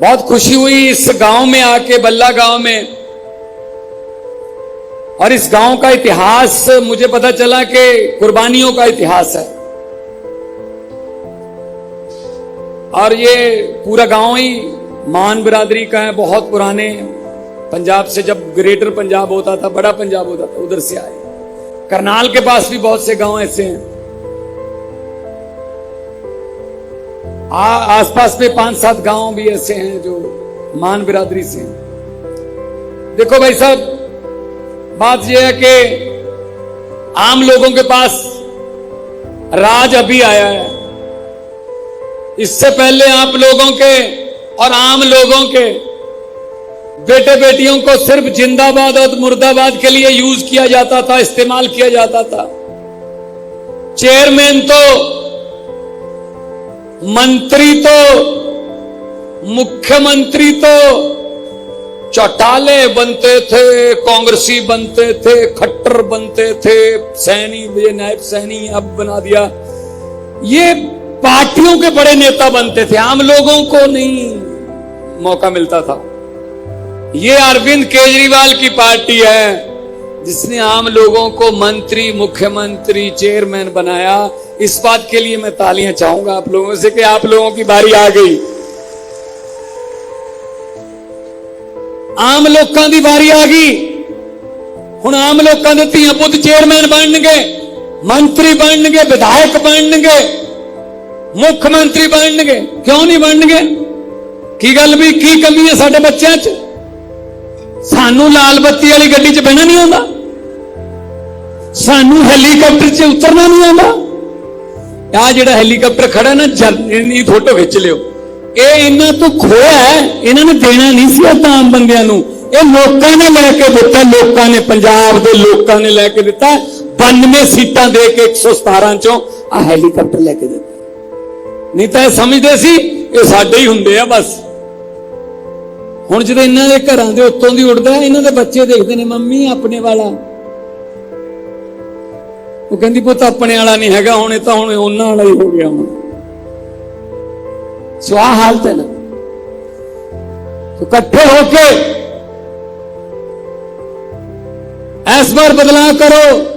बहुत खुशी हुई इस गाँव में आके, बल्ला गाँव में। और इस गाँव का इतिहास, मुझे पता चला कि कुर्बानियों का इतिहास है। और ये पूरा गाँव ही मान बिरादरी का है, बहुत पुराने। पंजाब से जब ग्रेटर पंजाब होता था, बड़ा पंजाब होता था, उधर से आए। करनाल के पास भी बहुत से गाँव ऐसे हैं। आसपास में पाँच सात गाँव भी ऐसे हैं जो मान बिरादरी से देखो भाई साहब, बात यह है कि आम लोगों के पास राज अभी आया है। इससे पहले आप लोगों के और आम लोगों के बेटे बेटियों को सिर्फ़ जिंदाबाद और मुर्दाबाद के लिए यूज़ किया जाता था, इस्तेमाल किया जाता था। चेयरमैन तो मंत्री तो मुख्यमंत्री तो चौटाले बनते थे, कांग्रेसी बनते थे, खट्टर बनते थे, सैनी ये नायब सैनी अब बना दिया। ये पार्टियों के बड़े नेता बनते थे, आम लोगों को नहीं मौका मिलता था। ये अरविंद केजरीवाल की पार्टी है। जिसने आम लोगों को मंत्री मुख्यमंत्री चेयरमैन बनाया इस बात के लिए मैं तालियां चाहूंगा आप लोगों से कि आप लोगों की बारी आ गई ਆਮ ਲੋਕਾਂ ਦੀ ਵਾਰੀ ਆ ਗਈ ਹੁਣ ਆਮ ਲੋਕਾਂ ਦੇ ਧੀਆਂ ਪੁੱਤ ਚੇਅਰਮੈਨ ਬਣਨਗੇ ਮੰਤਰੀ ਬਣਨਗੇ ਵਿਧਾਇਕ ਬਣਨਗੇ ਮੁੱਖ ਮੰਤਰੀ ਬਣਨਗੇ ਕਿਉਂ ਨਹੀਂ ਬਣਨਗੇ ਕੀ ਗੱਲ ਵੀ ਕੀ ਕਮੀ ਹੈ ਸਾਡੇ ਬੱਚਿਆਂ 'ਚ ਸਾਨੂੰ ਲਾਲ ਬੱਤੀ ਵਾਲੀ ਗੱਡੀ 'ਚ ਬਹਿਣਾ ਨਹੀਂ ਆਉਂਦਾ ਸਾਨੂੰ ਹੈਲੀਕਾਪਟਰ 'ਚ ਉਤਰਨਾ ਨਹੀਂ ਆਉਂਦਾ। ਆ ਜਿਹੜਾ ਹੈਲੀਕਾਪਟਰ ਖੜਾ ਨਾ ਜਰਨੀ ਫੋਟੋ ਖਿੱਚ ਲਿਓ। ਇਹ ਇਹਨਾਂ ਤੋਂ ਖੋਇਆ ਹੈ, ਇਹਨਾਂ ਨੇ ਦੇਣਾ ਨਹੀਂ ਸੀ ਤਾਂ ਆਮ ਬੰਦਿਆਂ ਨੂੰ। ਇਹ ਲੋਕਾਂ ਨੇ ਲੈ ਕੇ ਦਿੱਤਾ, ਲੋਕਾਂ ਨੇ ਪੰਜਾਬ ਦੇ ਲੋਕਾਂ ਨੇ ਲੈ ਕੇ ਦਿੱਤਾ। 92 ਸੀਟਾਂ ਦੇ ਕੇ 117 ਚੋਂ ਆ ਹੈਲੀਕਾਪਟਰ ਲੈ ਕੇ ਦਿੱਤਾ। ਨਹੀਂ ਤਾਂ ਇਹ ਸਮਝਦੇ ਸੀ, ਇਹ ਸਾਡੇ ਹੀ ਹੁੰਦੇ ਆ ਬਸ। ਹੁਣ ਜਦੋਂ ਇਹਨਾਂ ਦੇ ਘਰਾਂ ਦੇ ਉੱਤੋਂ ਦੀ ਉੱਡਦਾ ਇਹਨਾਂ ਦੇ ਬੱਚੇ ਦੇਖਦੇ ਨੇ, ਮੰਮੀ ਆਪਣੇ ਵਾਲਾ। ਉਹ ਕਹਿੰਦੀ ਪੁੱਤ ਆਪਣੇ ਵਾਲਾ ਨਹੀਂ ਹੈਗਾ, ਹੁਣ ਇਹ ਤਾਂ ਹੁਣ ਉਹਨਾਂ ਵਾਲਾ ਹੀ ਹੋ ਗਿਆ ਹੁਣ। ਸੋ ਆ ਹਾਲਤ ਹੈ ਨਾ। ਇਕੱਠੇ ਹੋ ਕੇ ਇਸ ਵਾਰ ਬਦਲਾਅ ਕਰੋ।